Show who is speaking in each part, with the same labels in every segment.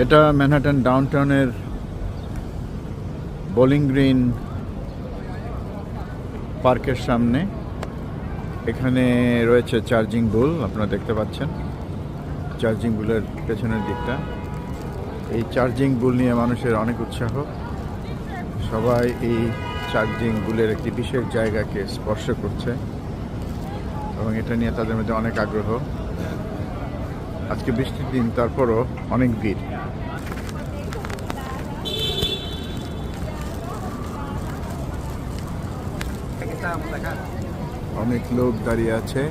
Speaker 1: এটা Manhattan ডাউনটাউনের bowling green পার্কের সামনে। এখানে রয়েছে চার্জিং বুল আপনারা দেখতে পাচ্ছেন। চার্জিং বুলের পেছনের দিকটা। এই চার্জিং বুল নিয়ে মানুষের অনেক উৎসাহ। সবাই এই চার্জিং বুলের একটি বিশেষ জায়গাকে স্পর্শ করছে এবং এটা নিয়ে তাদের মধ্যে অনেক আগ্রহ। আজকে বৃষ্টির দিন, তারপরও অনেক ভিড়। অনেক লোক দাঁড়িয়ে আছে.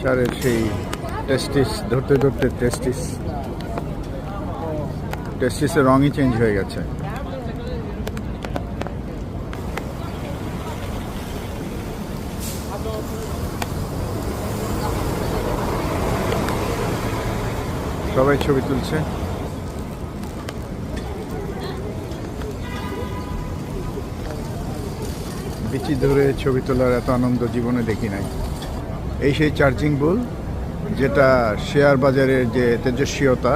Speaker 1: সারের সেই টেস্টিস ধরতে ধরতে টেস্টিস টেস্টিসের রঙই চেঞ্জ হয়ে গেছে। সবাই ছবি তুলছে। বিচি ধরে ছবি তোলার এত আনন্দ জীবনে দেখি নাই। এই সেই চার্জিং বুল যেটা শেয়ার বাজারের যে তেজস্বীয়তা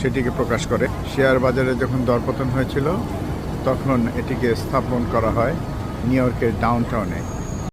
Speaker 1: সেটিকে প্রকাশ করে। শেয়ার বাজারে যখন দরপতন হয়েছিল, তখন এটিকে স্থাপন করা হয় নিউ ইয়র্কের ডাউন টাউনে